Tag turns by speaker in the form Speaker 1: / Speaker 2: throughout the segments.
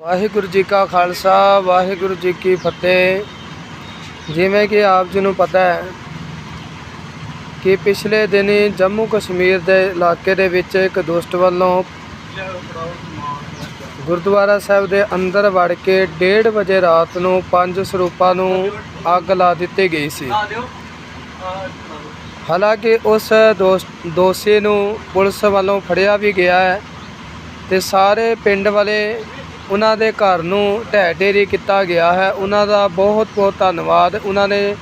Speaker 1: ਵਾਹਿਗੁਰੂ ਜੀ ਕਾ ਖਾਲਸਾ, ਵਾਹਿਗੁਰੂ ਜੀ ਕੀ ਫਤਿਹ। ਜਿਵੇਂ ਕਿ ਆਪ ਜੀ ਨੂੰ ਪਤਾ ਹੈ ਕਿ ਪਿਛਲੇ ਦਿਨੀ ਜੰਮੂ ਕਸ਼ਮੀਰ ਦੇ ਇਲਾਕੇ ਦੇ ਵਿੱਚ ਇੱਕ ਦੋਸਤ ਵੱਲੋਂ ਗੁਰਦੁਆਰਾ ਸਾਹਿਬ ਦੇ ਅੰਦਰ ਵੜ ਕੇ 1:30 ਵਜੇ ਰਾਤ ਨੂੰ ਪੰਜ ਸਰੂਪਾਂ ਨੂੰ ਅੱਗ ਲਾ ਦਿੱਤੀ ਗਈ ਸੀ। ਹਾਲਾਂਕਿ ਉਸ ਦੋਸ- ਦੋਸ਼ੀ ਨੂੰ ਪੁਲਿਸ ਵੱਲੋਂ ਫੜਿਆ ਵੀ ਗਿਆ ਹੈ ਤੇ ਸਾਰੇ ਪਿੰਡ ਵਾਲੇ ਉਹਨਾਂ ਦੇ ਘਰ ਨੂੰ ਢਹਿ ਢੇਰੀ ਕੀਤਾ ਗਿਆ ਹੈ। ਉਹਨਾਂ ਦਾ ਬਹੁਤ ਬਹੁਤ ਧੰਨਵਾਦ। ਉਹਨਾਂ ਨੇ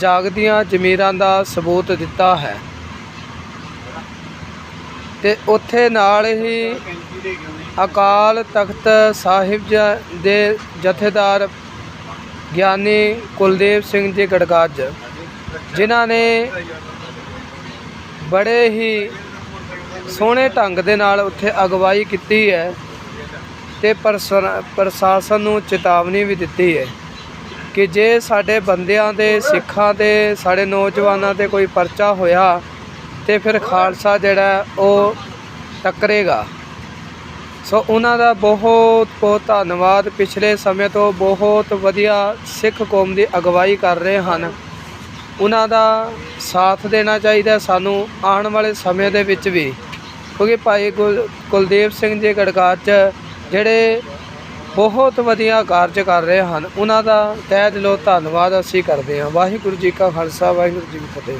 Speaker 1: ਜਾਗਦੀਆਂ ਜ਼ਮੀਰਾਂ ਦਾ ਸਬੂਤ ਦਿੱਤਾ ਹੈ। ਤੇ ਉੱਥੇ ਨਾਲ ਹੀ ਅਕਾਲ ਤਖਤ ਸਾਹਿਬ ਜ- ਦੇ ਜਥੇਦਾਰ ਗਿਆਨੀ ਕੁਲਦੀਪ ਸਿੰਘ ਜੀ ਗੜਗੱਜ, ਜਿਨ੍ਹਾਂ ਨੇ ਬੜੇ ਹੀ ਸੋਹਣੇ ਢੰਗ ਦੇ ਨਾਲ ਉੱਥੇ ਅਗਵਾਈ ਕੀਤੀ ਹੈ। ਤੇ ਪ੍ਰਸਰ- ਪ੍ਰਸ਼ਾਸਨ ਨੂੰ ਚੇਤਾਵਨੀ ਵੀ ਦਿੱਤੀ ਹੈ ਕਿ ਜੇ ਸਾਡੇ ਬੰਦਿਆਂ ਦੇ, ਸਿੱਖਾਂ 'ਤੇ ਸਾਡੇ ਨੌਜਵਾਨਾਂ ਤੇ ਕੋਈ ਪਰਚਾ ਹੋਇਆ ਤੇ ਫਿਰ ਖਾਲਸਾ ਜਿਹੜਾ ਉਹ ਟੱਕਰੇਗਾ। ਸੋ ਉਹਨਾਂ ਦਾ ਬਹੁਤ ਬਹੁਤ ਧੰਨਵਾਦ। ਪਿਛਲੇ ਸਮੇਂ ਤੋਂ ਬਹੁਤ ਵਧੀਆ ਸਿੱਖ ਕੌਮ ਦੀ ਅਗਵਾਈ ਕਰ ਰਹੇ ਹਨ। ਉਹਨਾਂ ਦਾ ਸਾਥ ਦੇਣਾ ਚਾਹੀਦਾ ਸਾਨੂੰ ਆਉਣ ਵਾਲੇ ਸਮੇਂ ਦੇ ਵਿੱਚ ਵੀ। ਕਿਉਂਕਿ ਭਾਈ ਕੁਲ- ਕੁਲਦੀਪ ਸਿੰਘ ਜੀ ਗੜਗੱਜ ਜਿਹੜੇ ਬਹੁਤ ਵਧੀਆ ਕਾਰਜ ਕਰ ਰਹੇ ਹਨ, ਉਹਨਾਂ ਦਾ ਤਹਿ ਦਿਲੋਂ ਧੰਨਵਾਦ ਅਸੀਂ ਕਰਦੇ ਹਾਂ। ਵਾਹਿਗੁਰੂ ਜੀ ਕਾ ਖਾਲਸਾ, ਵਾਹਿਗੁਰੂ ਜੀ ਕੀ ਫਤਿਹ।